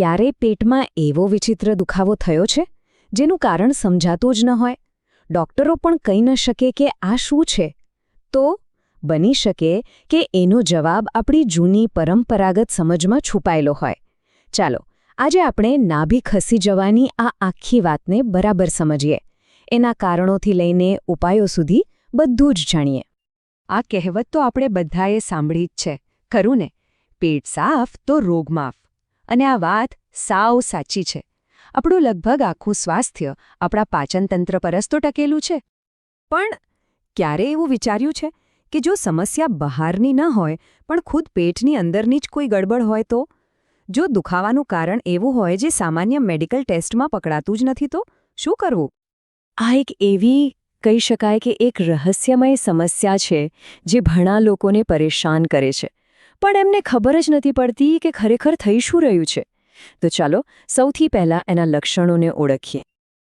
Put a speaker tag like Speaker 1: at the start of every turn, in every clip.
Speaker 1: ક્યારેય પેટમાં એવો વિચિત્ર દુખાવો થયો છે, જેનું કારણ સમજાતું જ ન હોય? ડોક્ટરો પણ કહી ન શકે કે આ શું છે. તો, બની શકે કે એનો જવાબ આપણી જૂની પરંપરાગત સમજમાં છુપાયેલો હોય. ચાલો, આજે આપણે નાભી ખસી જવાની આ આખી વાતને બરાબર સમજીએ. એના કારણોથી લઈને ઉપાયો સુધી બધું જ જાણીએ.
Speaker 2: આ કહેવત તો આપણે બધાએ સાંભળી જ છે, ખરું ને? પેટ સાફ તો રોગ માફ. અને આ વાત સાવ સાચી છે. આપણું લગભગ આખું સ્વાસ્થ્ય આપણા પાચનતંત્ર પર જ તો ટકેલું છે. પણ ક્યારે એવું વિચાર્યું છે કે જો સમસ્યા બહારની ન હોય, પણ ખુદ પેટની અંદરની જ કોઈ ગડબડ હોય તો? જો દુખાવાનું કારણ એવું હોય જે સામાન્ય મેડિકલ ટેસ્ટમાં પકડાતું જ નથી તો શું કરવું?
Speaker 1: આ એક એવી, કહી શકાય કે એક રહસ્યમય સમસ્યા છે જે ઘણા લોકોને પરેશાન કરે છે. પણ એમને ખબર જ નથી પડતી કે ખરેખર થઈ શું રહ્યું છે. તો ચાલો, સૌથી પહેલાં એના લક્ષણોને ઓળખીએ.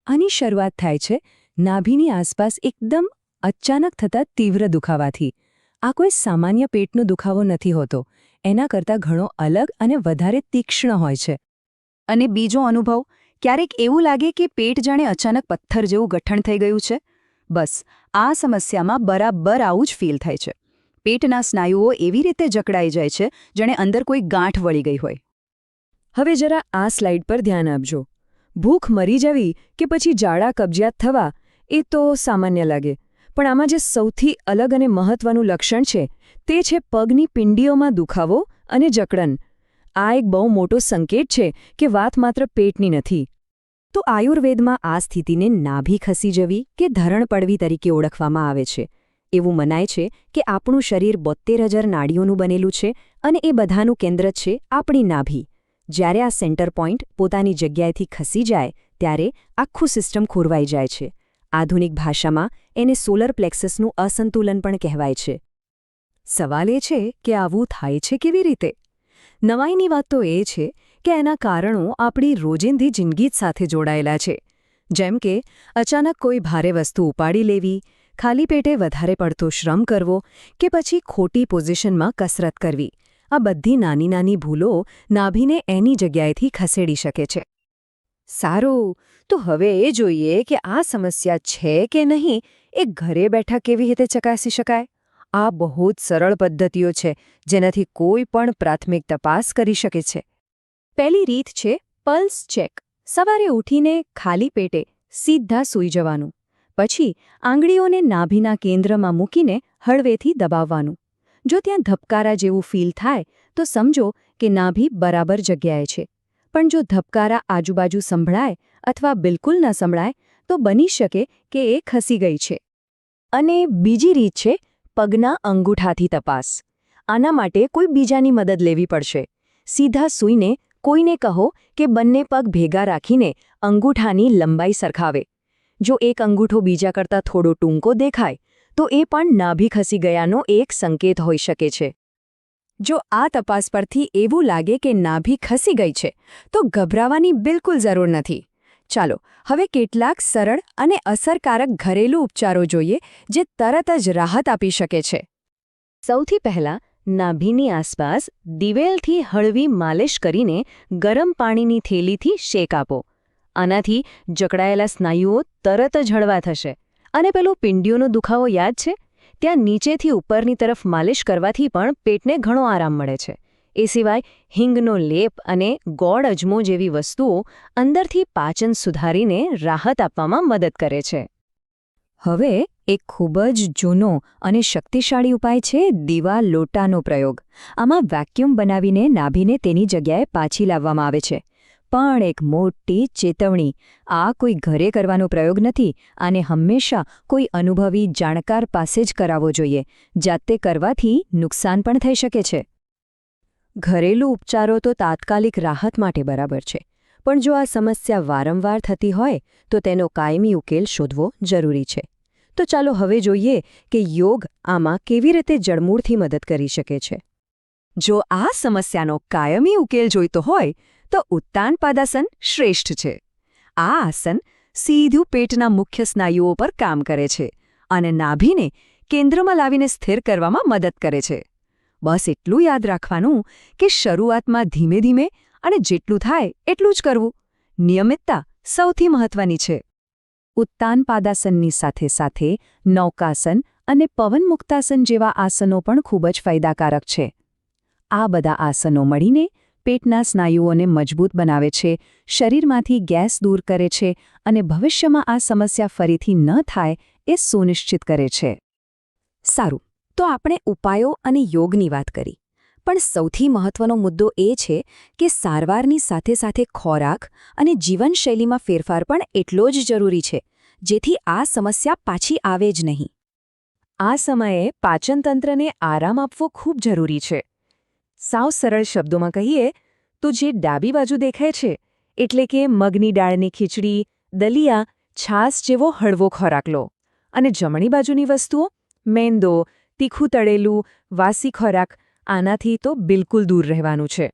Speaker 2: આની શરૂઆત થાય છે, નાભીની આસપાસ એકદમ અચાનક થતા તીવ્ર દુખાવાથી. આ કોઈ સામાન્ય પેટનો દુખાવો નથી હોતો. એના કરતાં ઘણો અલગ અને વધારે તીક્ષ્ણ હોય છે. અને બીજો અનુભવ, ક્યારેક એવું લાગે કે પેટ જાણે અચાનક પથ્થર જેવું ગઠણ થઈ ગયું છે? બસ, આ સમસ્યામાં બરાબર આવું જ ફીલ થાય છે. પેટના સ્નાયુઓ એવી રીતે જકડાઈ જાય છે, જેણે અંદર કોઈ ગાંઠ વળી ગઈ હોય.
Speaker 1: હવે જરા આ સ્લાઇડ પર ધ્યાન આપજો. ભૂખ મરી જવી કે પછી જાડા કબજિયાત થવા, એ તો સામાન્ય લાગે. પણ આમાં જે સૌથી અલગ અને મહત્વનું લક્ષણ છે, તે છે પગની પિંડીઓમાં દુખાવો અને જકડન. આ એક બહુ મોટો સંકેત છે કે વાત માત્ર પેટની નથી.
Speaker 2: તો આયુર્વેદમાં આ સ્થિતિને નાભી ખસી જવી કે ધરણ પડવી તરીકે ઓળખવામાં આવે છે? એવું મનાય છે કે આપણું શરીર બોત્તેર હજાર નાડીઓનું બનેલું છે અને એ બધાનું કેન્દ્ર છે આપણી નાભી. જ્યારે આ સેન્ટર પોઈન્ટ પોતાની જગ્યાએથી ખસી જાય, ત્યારે આખું સિસ્ટમ ખોરવાઈ જાય છે. આધુનિક ભાષામાં એને સોલર પ્લેક્સસનું અસંતુલન પણ કહેવાય છે. સવાલ એ છે કે આવું થાય છે કેવી રીતે? નવાઈની વાત તો એ છે કે એના કારણો આપણી રોજિંદી જિંદગી સાથે જોડાયેલા છે. જેમ કે, અચાનક કોઈ ભારે વસ્તુ ઉપાડી લેવી ખાલી પેટે વધારે પડતો શ્રમ કરવો કે પછી ખોટી પોઝિશનમાં કસરત કરવી. આ બધી નાની નાની ભૂલો નાભીને એની જગ્યાએથી ખસેડી શકે છે. સારું, તો હવે એ જોઈએ કે આ સમસ્યા છે કે નહીં, એ ઘરે બેઠા કેવી રીતે ચકાસી શકાય? આ બહુ જ સરળ પદ્ધતિઓ છે, જેનાથી કોઈ પણ પ્રાથમિક તપાસ કરી શકે છે. પહેલી રીત છે, પલ્સ ચેક. સવારે ઉઠીને ખાલી પેટે સીધા સૂઈ જવાનું. પછી આંગળીઓને નાભીના કેન્દ્રમાં મૂકીને હળવેથી દબાવવાનું. જો ત્યાં ધબકારા જેવું ફીલ થાય, તો સમજો કે નાભી બરાબર જગ્યાએ છે. પણ જો ધબકારા આજુબાજુ સંભળાય અથવા બિલકુલ ન સંભળાય, તો બની શકે કે એ ખસી ગઈ છે. અને બીજી રીત છે, પગના અંગૂઠાથી તપાસ. આના માટે કોઈ બીજાની મદદ લેવી પડશે. સીધા સૂઈને કોઈને કહો કે બંને પગ ભેગા રાખીને અંગૂઠાની લંબાઈ સરખાવે. જો એક અંગૂઠો બીજા કરતાં થોડો ટૂંકો દેખાય, તો એ પણ નાભી ખસી ગયાનો એક સંકેત હોઈ શકે છે. જો આ તપાસ પરથી એવું લાગે કે નાભી ખસી ગઈ છે, તો ગભરાવાની બિલકુલ જરૂર નથી. ચાલો, હવે કેટલાક સરળ અને અસરકારક ઘરેલું ઉપચારો જોઈએ, જે તરત જ રાહત આપી શકે છે. સૌથી પહેલાં, નાભીની આસપાસ દિવેલથી હળવી માલિશ કરીને ગરમ પાણીની થેલીથી શેક આપો. આનાથી જકડાયેલા સ્નાયુઓ તરત જ હળવા થશે. અને પેલો પિંડીઓનો દુખાવો યાદ છે? ત્યાં નીચેથી ઉપરની તરફ માલિશ કરવાથી પણ પેટને ઘણો આરામ મળે છે. એ સિવાય હિંગનો લેપ અને ગોળ અજમો જેવી વસ્તુઓ અંદરથી પાચન સુધારીને રાહત આપવામાં મદદ કરે છે. હવે એક ખૂબ જ જૂનો અને શક્તિશાળી ઉપાય છે દીવા લોટાનો પ્રયોગ. આમાં વેક્યુમ બનાવીને નાભીને તેની જગ્યાએ પાછી લાવવામાં આવે છે. પણ એક મોટી ચેતવણી. આ કોઈ ઘરે કરવાનો પ્રયોગ નથી આને હંમેશા કોઈ અનુભવી જાણકાર પાસે જ કરાવવો જોઈએ, જાતે કરવાથી નુકસાન પણ થઈ શકે છે. ઘરેલું ઉપચારો તો તાત્કાલિક રાહત માટે બરાબર છે, પણ જો આ સમસ્યા વારંવાર થતી હોય, તો તેનો કાયમી ઉકેલ શોધવો જરૂરી છે. તો ચાલો હવે જોઈએ કે યોગ આમાં કેવી રીતે જડમૂળથી મદદ કરી શકે છે. જો આ સમસ્યાનો કાયમી ઉકેલ જોઈતો હોય, તો ઉત્તાન પાદાસન શ્રેષ્ઠ છે. આ આસન સીધું પેટના મુખ્ય સ્નાયુઓ પર કામ કરે છે અને નાભીને કેન્દ્રમાં લાવીને સ્થિર કરવામાં મદદ કરે છે. બસ એટલું યાદ રાખવાનું કે શરૂઆતમાં ધીમે ધીમે અને જેટલું થાય એટલું જ કરવું નિયમિતતા સૌથી મહત્વની છે. ઉત્તાન પાદાસનની સાથે સાથે નૌકાસન અને પવન મુક્તાસન જેવા આસનો પણ ખૂબ જ ફાયદાકારક છે. આ બધા આસનો મળીને પેટના સ્નાયુઓને મજબૂત બનાવે છે, શરીરમાંથી ગેસ દૂર કરે છે અને ભવિષ્યમાં આ સમસ્યા ફરીથી ન થાય એ સુનિશ્ચિત કરે છે. સારું, તો આપણે ઉપાયો અને યોગની વાત કરી. પણ સૌથી મહત્વનો મુદ્દો એ છે કે સારવારની સાથે સાથે ખોરાક અને જીવનશૈલીમાં ફેરફાર પણ એટલો જ જરૂરી છે, જેથી આ સમસ્યા પાછી આવે જ નહીં. આ સમયે પાચનતંત્રને આરામ આપવો ખૂબ જરૂરી છે. સાવ સરળ શબ્દોમાં કહીએ તો જે ડાબી બાજુ દેખાય છે, એટલે કે મગની દાળની ખીચડી, દલિયા છાસ જેવો હળવો ખોરાક લો. અને જમણી બાજુની વસ્તુઓ, મેંદો, તીખું તળેલું, વાસી ખોરાક, આનાથી તો બિલકુલ દૂર રહેવાનું છે.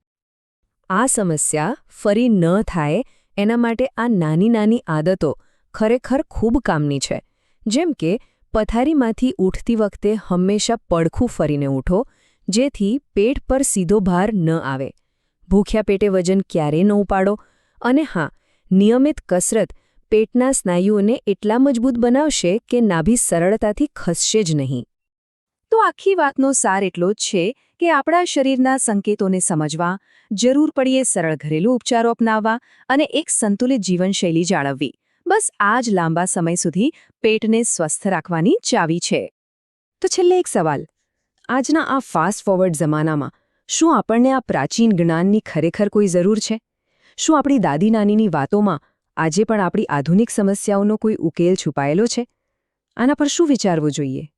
Speaker 2: આ સમસ્યા ફરી ન થાય એના માટે આ નાની નાની આદતો ખરેખર ખૂબ કામની છે. જેમ કે પથારીમાંથી ઉઠતી વખતે હંમેશા પડખું ફરીને ઉઠો જેથી પેટ પર સીધો ભાર ન આવે. ભૂખ્યા પેટે વજન ક્યારેય ન ઉપાડો? અને હા, નિયમિત કસરત પેટના સ્નાયુઓને એટલા મજબૂત બનાવશે કે નાભી સરળતાથી ખસશે જ નહીં. તો આખી વાતનો સાર એટલો જ છે કે આપણા શરીરના સંકેતોને સમજવા, જરૂર પડીએ સરળ ઘરેલું ઉપચારો અપનાવવા અને એક સંતુલિત જીવનશૈલી જાળવવી. બસ આ જ લાંબા સમય સુધી પેટને સ્વસ્થ રાખવાની ચાવી છે. તો છેલ્લે એક સવાલ. આજના આ ફાસ્ટ ફોરવર્ડ જમાનામાં શું આપણને આ પ્રાચીન જ્ઞાનની ખરેખર કોઈ જરૂર છે? શું આપણી દાદી નાનીની વાતોમાં આજે પણ આપણી આધુનિક સમસ્યાઓનો કોઈ ઉકેલ છુપાયેલો છે? આના પર શું વિચારવું જોઈએ?